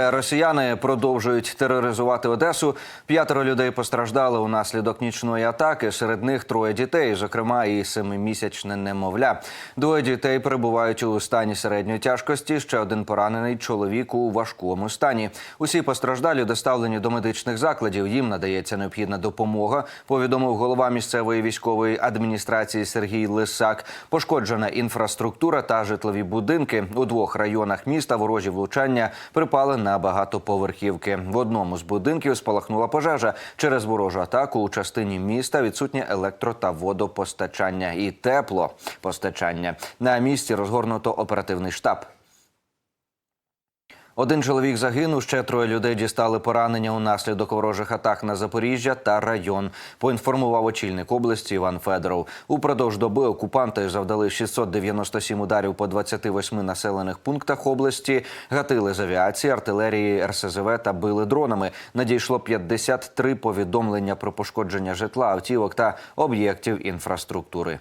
Росіяни продовжують тероризувати Одесу. П'ятеро людей постраждали унаслідок нічної атаки. Серед них троє дітей, зокрема і семимісячне немовля. Двоє дітей перебувають у стані середньої тяжкості. Ще один поранений чоловік у важкому стані. Усі постраждалі доставлені до медичних закладів. Їм надається необхідна допомога. Повідомив голова місцевої військової адміністрації Сергій Лисак. Пошкоджена інфраструктура та житлові будинки у двох районах міста. Ворожі влучання припали на багатоповерхівки. В одному з будинків спалахнула пожежа. Через ворожу атаку у частині міста відсутнє електро та водопостачання і теплопостачання. На місці розгорнуто оперативний штаб. Один чоловік загинув, ще троє людей дістали поранення унаслідок ворожих атак на Запоріжжя та район. Поінформував очільник області Іван Федоров. Упродовж доби окупанти завдали 697 ударів по 28 населених пунктах області, гатили з авіації, артилерії, РСЗВ та били дронами. Надійшло 53 повідомлення про пошкодження житла, автівок та об'єктів інфраструктури.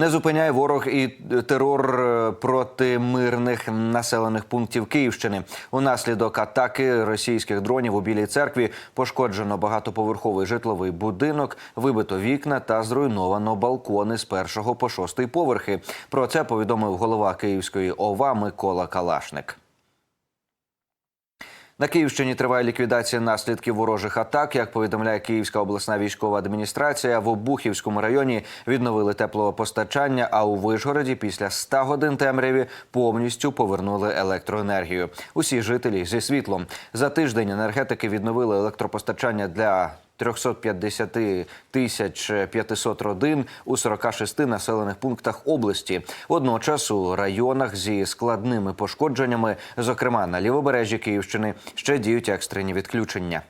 Не зупиняє ворог і терор е, проти мирних населених пунктів Київщини. Унаслідок атаки російських дронів у Білій церкві пошкоджено багатоповерховий житловий будинок, вибито вікна та зруйновано балкони з першого по шостий поверхи. Про це повідомив голова Київської ОВА Микола Калашник. На Київщині триває ліквідація наслідків ворожих атак. Як повідомляє Київська обласна військова адміністрація, в Обухівському районі відновили теплопостачання. А у Вишгороді після 100 годин темряві повністю повернули електроенергію. Усі жителі зі світлом за тиждень енергетики відновили електропостачання для 350 тисяч 500 родин у 46 населених пунктах області. Водночас у районах зі складними пошкодженнями, зокрема на лівобережжі Київщини, ще діють екстрені відключення.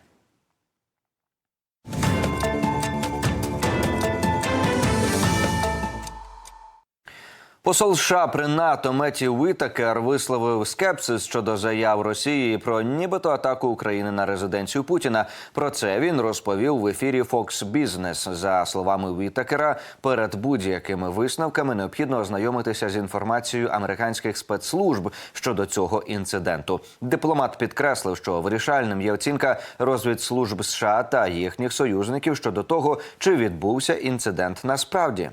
Посол США при НАТО Меті Витакер висловив скепсис щодо заяв Росії про нібито атаку України на резиденцію Путіна. Про це він розповів в ефірі Fox Business. За словами Вітакера, перед будь-якими висновками необхідно ознайомитися з інформацією американських спецслужб щодо цього інциденту. Дипломат підкреслив, що вирішальним є оцінка розвідслужб США та їхніх союзників щодо того, чи відбувся інцидент насправді.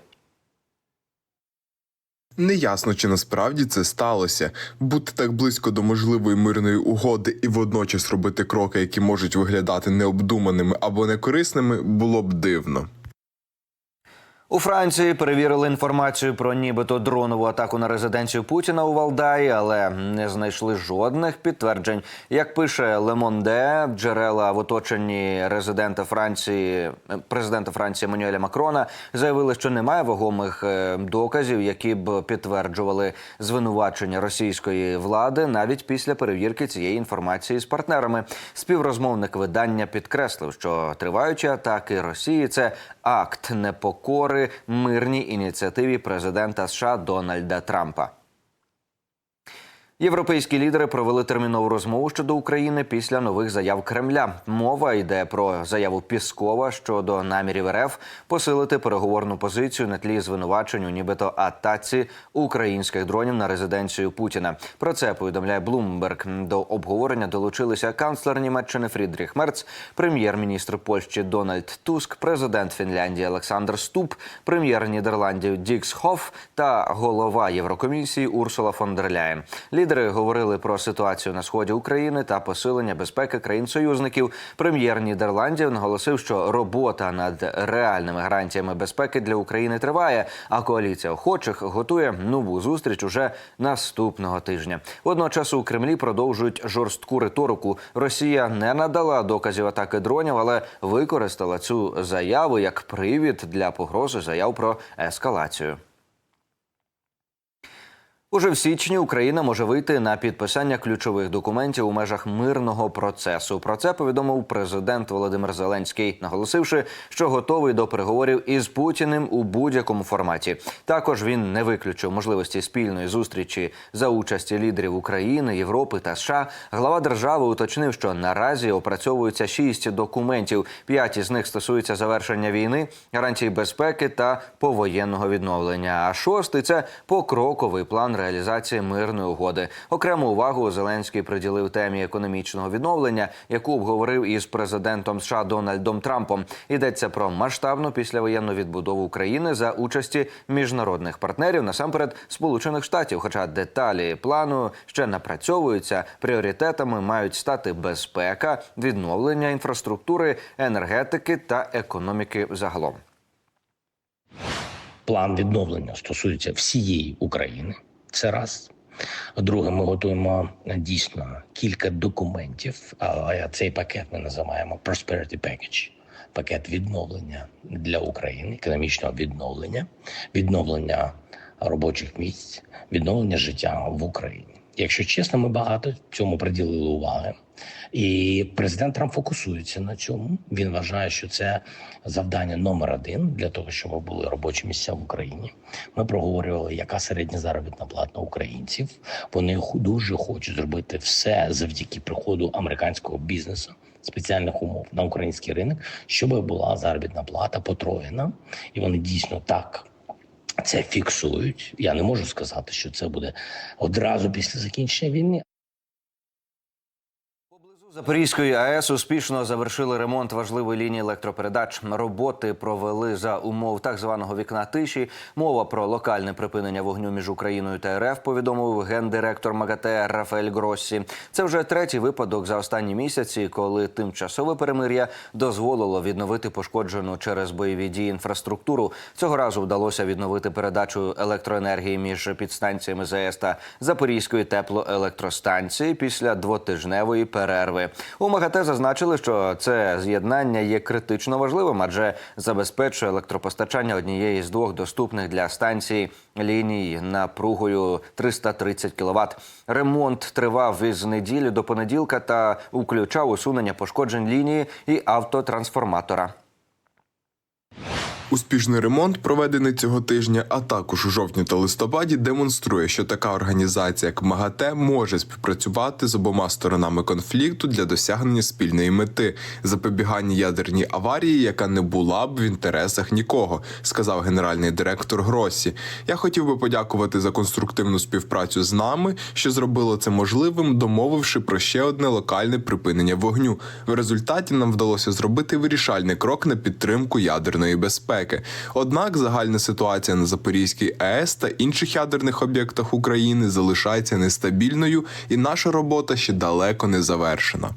Неясно, чи насправді це сталося. Бути так близько до можливої мирної угоди і водночас робити кроки, які можуть виглядати необдуманими або некорисними, було б дивно. У Франції перевірили інформацію про нібито дронову атаку на резиденцію Путіна у Валдаї, але не знайшли жодних підтверджень. Як пише Monde, джерела в оточенні резидента Франції, президента Франції Еммануеля Макрона заявили, що немає вагомих е, доказів, які б підтверджували звинувачення російської влади навіть після перевірки цієї інформації з партнерами. Співрозмовник видання підкреслив, що триваючі атаки Росії це акт непокори мирній ініціативі президента США Дональда Трампа. Європейські лідери провели термінову розмову щодо України після нових заяв Кремля. Мова йде про заяву Піскова щодо намірів РФ посилити переговорну позицію на тлі звинувачень у нібито атаці українських дронів на резиденцію Путіна. Про це повідомляє Блумберг. До обговорення долучилися канцлер Німеччини Фрідріх Мерц, прем'єр-міністр Польщі Дональд Туск, президент Фінляндії Олександр Ступ, прем'єр Нідерландів Дікс Хофф та голова Єврокомісії Урсула фон дер Ляєн. Лідери говорили про ситуацію на сході України та посилення безпеки країн-союзників. Прем'єр Нідерландів наголосив, що робота над реальними гарантіями безпеки для України триває. А коаліція охочих готує нову зустріч уже наступного тижня. Водночас у Кремлі продовжують жорстку риторику. Росія не надала доказів атаки дронів, але використала цю заяву як привід для погрози заяв про ескалацію. Уже в січні Україна може вийти на підписання ключових документів у межах мирного процесу. Про це повідомив президент Володимир Зеленський, наголосивши, що готовий до переговорів із Путіним у будь-якому форматі. Також він не виключив можливості спільної зустрічі за участі лідерів України, Європи та США. Глава держави уточнив, що наразі опрацьовуються шість документів. П'ять із них стосуються завершення війни, гарантій безпеки та повоєнного відновлення. А шостий це покроковий план реалізації мирної угоди. Окрему увагу Зеленський приділив темі економічного відновлення, яку обговорив із президентом США Дональдом Трампом. Йдеться про масштабну післявоєнну відбудову України за участі міжнародних партнерів, насамперед Сполучених Штатів. Хоча деталі плану ще напрацьовуються, пріоритетами мають стати безпека, відновлення інфраструктури, енергетики та економіки загалом. план відновлення стосується всієї України. Це раз. Друге, ми готуємо е, дійсно кілька документів. А цей пакет ми називаємо Prosperity Package. Пакет відновлення для України, економічного відновлення, відновлення робочих місць, відновлення життя в Україні. Якщо чесно, ми багато цьому приділили уваги. І президент Трамп фокусується на цьому. Він вважає, що це завдання номер один для того, щоб були робочі місця в Україні. Ми проговорювали, яка середня заробітна плата українців. Вони дуже хочуть зробити все завдяки приходу американського бізнесу. Спеціальних умов на український ринок, щоб була заробітна плата потроєна, і вони дійсно так це фіксують. Я не можу сказати, що це буде одразу після закінчення війни, Запорізької АЕС успішно завершили ремонт важливої лінії електропередач. Роботи провели за умов так званого вікна тиші. Мова про локальне припинення вогню між Україною та РФ. Повідомив гендиректор МАГАТЕ Рафаель Гроссі. Це вже третій випадок за останні місяці, коли тимчасове перемир'я дозволило відновити пошкоджену через бойові дії інфраструктуру. Цього разу вдалося відновити передачу електроенергії між підстанціями ЗАЕС та Запорізької теплоелектростанції після двотижневої перерви. У МАГАТЕ зазначили, що це з'єднання є критично важливим, адже забезпечує електропостачання однієї з двох доступних для станції ліній напругою 330 кВт. Ремонт тривав із неділі до понеділка та включав усунення пошкоджень лінії і автотрансформатора. Успішний ремонт, проведений цього тижня, а також у жовтні та листопаді, демонструє, що така організація, як МАГАТЕ, може співпрацювати з обома сторонами конфлікту для досягнення спільної мети запобігання ядерній аварії, яка не була б в інтересах нікого, сказав генеральний директор Гросі. Я хотів би подякувати за конструктивну співпрацю з нами, що зробило це можливим, домовивши про ще одне локальне припинення вогню. В результаті нам вдалося зробити вирішальний крок на підтримку ядерної безпеки. Однак загальна ситуація на Запорізькій АЕС та інших ядерних об'єктах України залишається нестабільною, і наша робота ще далеко не завершена.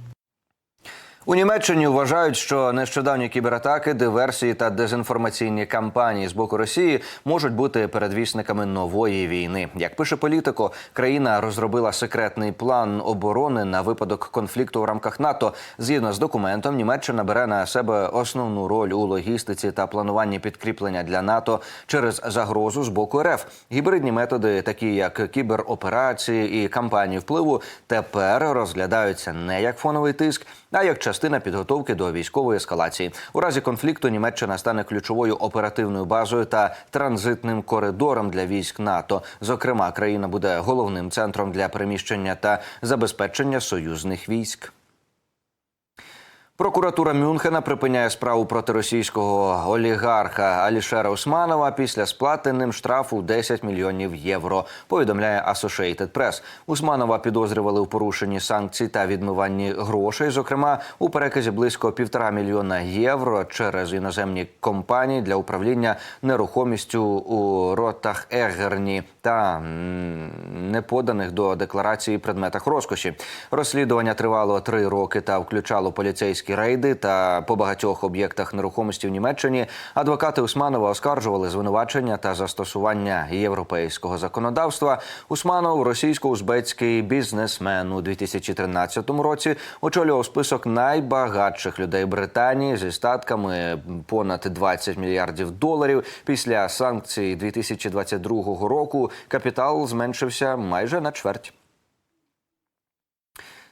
У Німеччині вважають, що нещодавні кібератаки, диверсії та дезінформаційні кампанії з боку Росії можуть бути передвісниками нової війни. Як пише політико, країна розробила секретний план оборони на випадок конфлікту в рамках НАТО. Згідно з документом, Німеччина бере на себе основну роль у логістиці та плануванні підкріплення для НАТО через загрозу з боку РФ. Гібридні методи, такі як кібероперації і кампанії впливу, тепер розглядаються не як фоновий тиск, а як частина підготовки до військової ескалації. У разі конфлікту Німеччина стане ключовою оперативною базою та транзитним коридором для військ НАТО. Зокрема, країна буде головним центром для переміщення та забезпечення союзних військ. Прокуратура Мюнхена припиняє справу проти російського олігарха Алішера Усманова після сплати ним штрафу 10 мільйонів євро. Повідомляє Associated Press. Усманова підозрювали у порушенні санкцій та відмиванні грошей, зокрема у переказі близько півтора мільйона євро через іноземні компанії для управління нерухомістю у ротах Егерні та неподаних до декларації предметах розкоші. Розслідування тривало три роки та включало поліцейські рейди та по багатьох об'єктах нерухомості в Німеччині. Адвокати Усманова оскаржували звинувачення та застосування європейського законодавства. Усманов, російсько-узбецький бізнесмен у 2013 році, очолював список найбагатших людей Британії зі статками понад 20 мільярдів доларів. Після санкцій 2022 року капітал зменшився майже на чверть.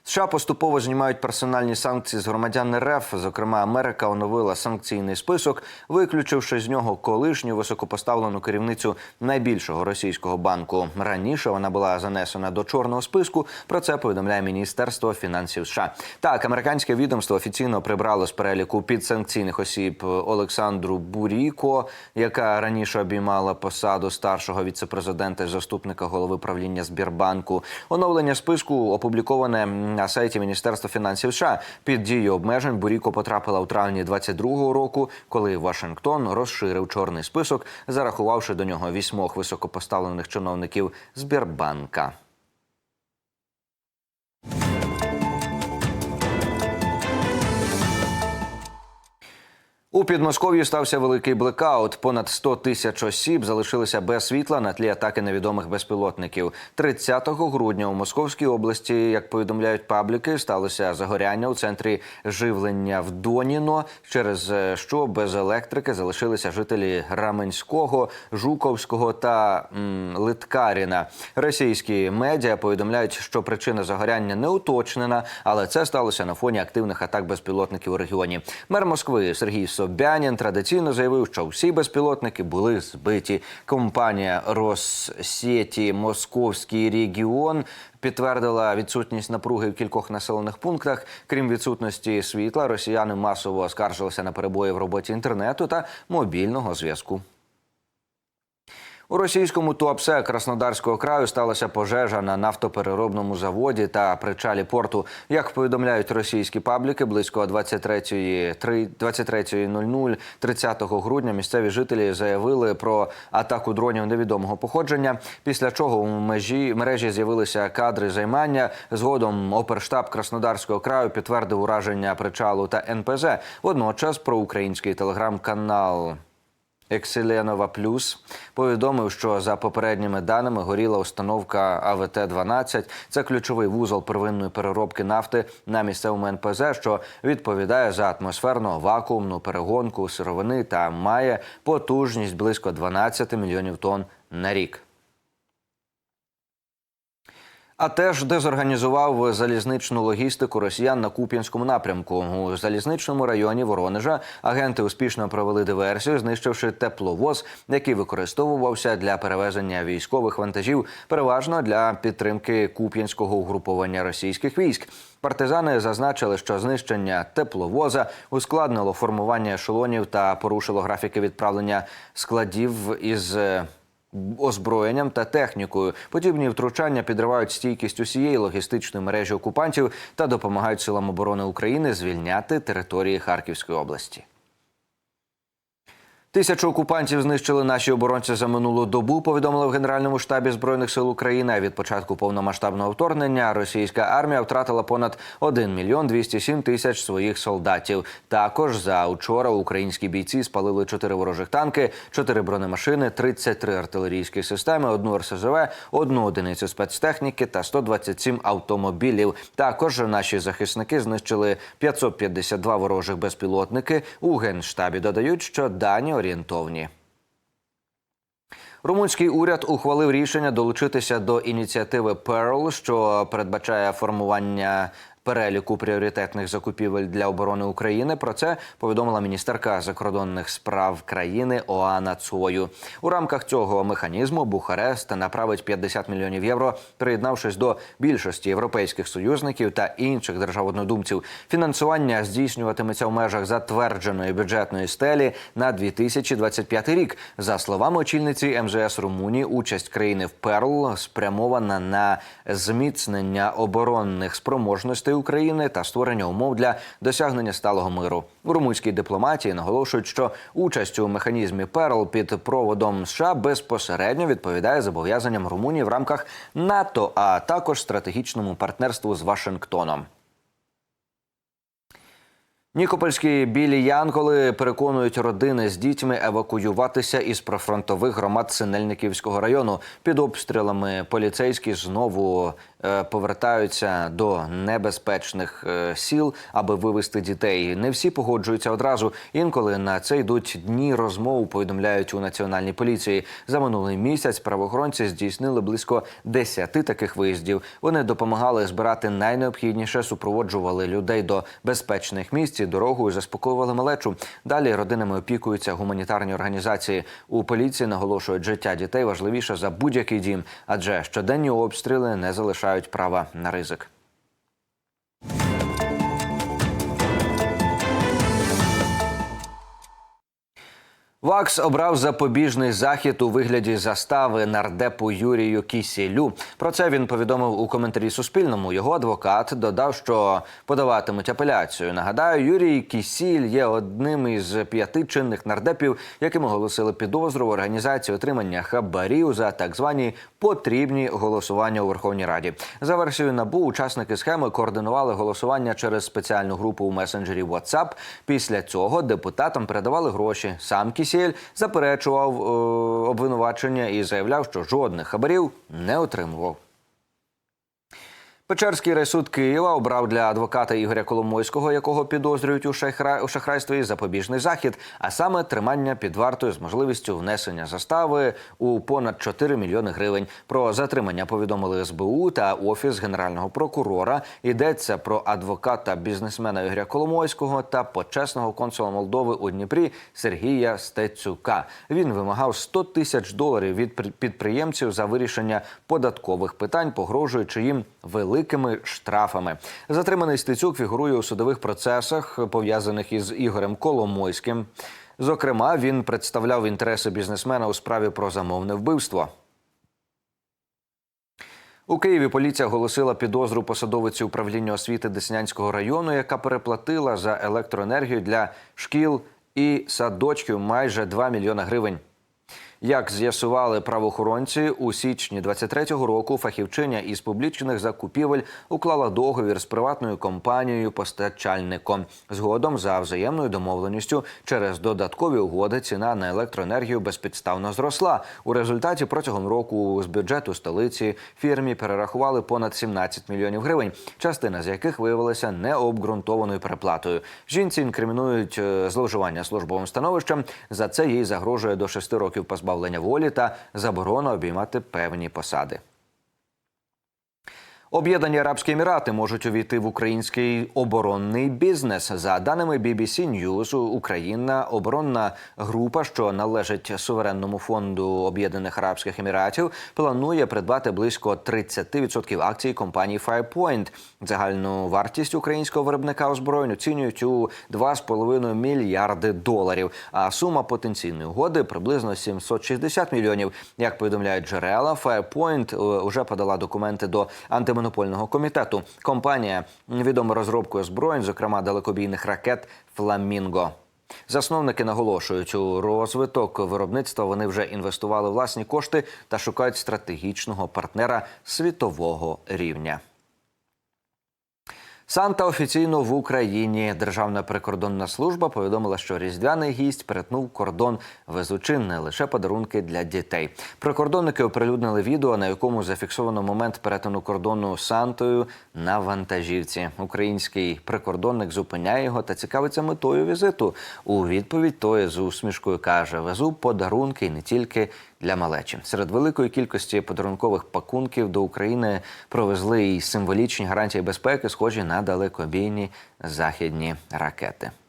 США поступово знімають персональні санкції з громадян РФ. Зокрема, Америка оновила санкційний список, виключивши з нього колишню високопоставлену керівницю найбільшого російського банку. Раніше вона була занесена до чорного списку. Про це повідомляє Міністерство фінансів США. Так, американське відомство офіційно прибрало з переліку підсанкційних осіб Олександру Буріко, яка раніше обіймала посаду старшого віцепрезидента і заступника голови правління Збірбанку. Оновлення списку опубліковане на сайті Міністерства фінансів США. Під дію обмежень Буріко потрапила у травні 22-го року, коли Вашингтон розширив чорний список, зарахувавши до нього вісьмох високопоставлених чиновників Збірбанка. У Підмосков'ї стався великий блекаут. Понад 100 тисяч осіб залишилися без світла на тлі атаки невідомих безпілотників. 30 грудня у Московській області, як повідомляють пабліки, сталося загоряння у центрі живлення в Доніно, через е, що без електрики залишилися жителі Раменського, Жуковського та м, Литкаріна. Російські медіа повідомляють, що причина загоряння не уточнена, але це сталося на фоні активних атак безпілотників у регіоні. Мер Москви Сергій Собянін традиційно заявив, що всі безпілотники були збиті. Компанія Россеті Московський регіон підтвердила відсутність напруги в кількох населених пунктах. Крім відсутності світла, росіяни масово оскаржилися на перебої в роботі інтернету та мобільного зв'язку. У російському Туапсе Краснодарського краю сталася пожежа на нафтопереробному заводі та причалі порту. Як повідомляють російські пабліки, близько 23.00 23.00 30 грудня місцеві жителі заявили про атаку дронів невідомого походження. Після чого у межі мережі з'явилися кадри займання. Згодом оперштаб Краснодарського краю підтвердив ураження причалу та НПЗ. Водночас проукраїнський телеграм-канал. Екселенова Плюс повідомив, що за попередніми даними горіла установка АВТ-12. Це ключовий вузол первинної переробки нафти на місцевому НПЗ, що відповідає за атмосферно вакуумну перегонку сировини та має потужність близько 12 мільйонів тонн на рік. А теж дезорганізував залізничну логістику росіян на Куп'янському напрямку. У залізничному районі Воронежа агенти успішно провели диверсію, знищивши тепловоз, який використовувався для перевезення військових вантажів, переважно для підтримки куп'янського угруповання російських військ. Партизани зазначили, що знищення тепловоза ускладнило формування ешелонів та порушило графіки відправлення складів із е, озброєнням та технікою. Подібні втручання підривають стійкість усієї логістичної мережі окупантів та допомагають силам оборони України звільняти території Харківської області. Тисячу окупантів знищили наші оборонці за минулу добу. Повідомили в Генеральному штабі збройних сил України. Від початку повномасштабного вторгнення російська армія втратила понад 1 мільйон 207 тисяч своїх солдатів. Також за учора українські бійці спалили 4 ворожих танки, 4 бронемашини, 33 артилерійські системи, одну РСЗВ, одну одиницю спецтехніки та 127 автомобілів. Також наші захисники знищили 552 ворожих безпілотники. У генштабі додають, що дані орієнтовні. Румунський уряд ухвалив рішення долучитися до ініціативи Pearl, що передбачає формування переліку пріоритетних закупівель для оборони України. Про це повідомила міністерка закордонних справ країни Оана Цою. У рамках цього механізму Бухарест направить 50 мільйонів євро, приєднавшись до більшості європейських союзників та інших держав-однодумців. Фінансування здійснюватиметься в межах затвердженої бюджетної стелі на 2025 рік. За словами очільниці МЗС Румунії, участь країни в Перл спрямована на зміцнення оборонних спроможностей України та створення умов для досягнення сталого миру. У румунській дипломатії наголошують, що участь у механізмі Перл під проводом США безпосередньо відповідає зобов'язанням Румунії в рамках НАТО, а також стратегічному партнерству з Вашингтоном. Нікопольські білі янголи переконують родини з дітьми евакуюватися із прифронтових громад Синельниківського району. Під обстрілами поліцейські знову е, повертаються до небезпечних е, сіл, аби вивезти дітей. Не всі погоджуються одразу. Інколи на це йдуть дні розмов. Повідомляють у національній поліції. За минулий місяць правоохоронці здійснили близько 10 таких виїздів. Вони допомагали збирати найнеобхідніше, супроводжували людей до безпечних місць дорогою заспокоювали малечу. Далі родинами опікуються гуманітарні організації. У поліції наголошують, життя дітей важливіше за будь-який дім, адже щоденні обстріли не залишають права на ризик. ВАКС обрав запобіжний захід у вигляді застави нардепу Юрію Кісілю. Про це він повідомив у коментарі Суспільному. Його адвокат додав, що подаватимуть апеляцію. Нагадаю, Юрій Кісіль є одним із п'яти чинних нардепів, яким оголосили підозру в організації отримання хабарів за так звані потрібні голосування у Верховній Раді. За версією НАБУ, учасники схеми координували голосування через спеціальну групу у месенджері WhatsApp. Після цього депутатам передавали гроші. Сам Кісіль заперечував е, обвинувачення і заявляв, що жодних хабарів не отримував. Печерський райсуд Києва обрав для адвоката Ігоря Коломойського, якого підозрюють у, шахра... у шахрайстві, запобіжний захід, а саме тримання під вартою з можливістю внесення застави у понад 4 мільйони гривень. Про затримання повідомили СБУ та офіс генерального прокурора. Йдеться про адвоката бізнесмена Ігоря Коломойського та почесного консула Молдови у Дніпрі Сергія Стецюка. Він вимагав 100 тисяч доларів від пр- підприємців за вирішення податкових питань, погрожуючи їм великими штрафами. Затриманий Стецюк фігурує у судових процесах, пов'язаних із Ігорем Коломойським. Зокрема, він представляв інтереси бізнесмена у справі про замовне вбивство. У Києві поліція оголосила підозру посадовиці управління освіти Деснянського району, яка переплатила за електроенергію для шкіл і садочків майже 2 мільйона гривень. Як з'ясували правоохоронці, у січні 23-го року фахівчиня із публічних закупівель уклала договір з приватною компанією постачальником. Згодом за взаємною домовленістю через додаткові угоди ціна на електроенергію безпідставно зросла. У результаті протягом року з бюджету столиці фірмі перерахували понад 17 мільйонів гривень, частина з яких виявилася необґрунтованою переплатою. Жінці інкримінують е, зловживання службовим становищем. За це їй загрожує до 6 років позбавлення волі та заборона обіймати певні посади. Об'єднані Арабські Емірати можуть увійти в український оборонний бізнес. За даними BBC News, Україна оборонна група, що належить суверенному фонду Об'єднаних Арабських Еміратів, планує придбати близько 30% акцій компанії Firepoint. Загальну вартість українського виробника озброєнь оцінюють у 2,5 мільярди доларів. А сума потенційної угоди приблизно 760 мільйонів. Як повідомляють джерела, Firepoint е, уже подала документи до антимонопольного комітету. Компанія відома розробкою зброї, зокрема далекобійних ракет Фламінго. Засновники наголошують, у розвиток виробництва вони вже інвестували власні кошти та шукають стратегічного партнера світового рівня. Санта офіційно в Україні. Державна прикордонна служба повідомила, що різдвяний гість перетнув кордон, везучи не лише подарунки для дітей. Прикордонники оприлюднили відео, на якому зафіксовано момент перетину кордону Сантою на вантажівці. Український прикордонник зупиняє його та цікавиться метою візиту. У відповідь той з усмішкою каже: везу подарунки і не тільки для малечі. Серед великої кількості подарункових пакунків до України провезли і символічні гарантії безпеки, схожі на далекобійні західні ракети.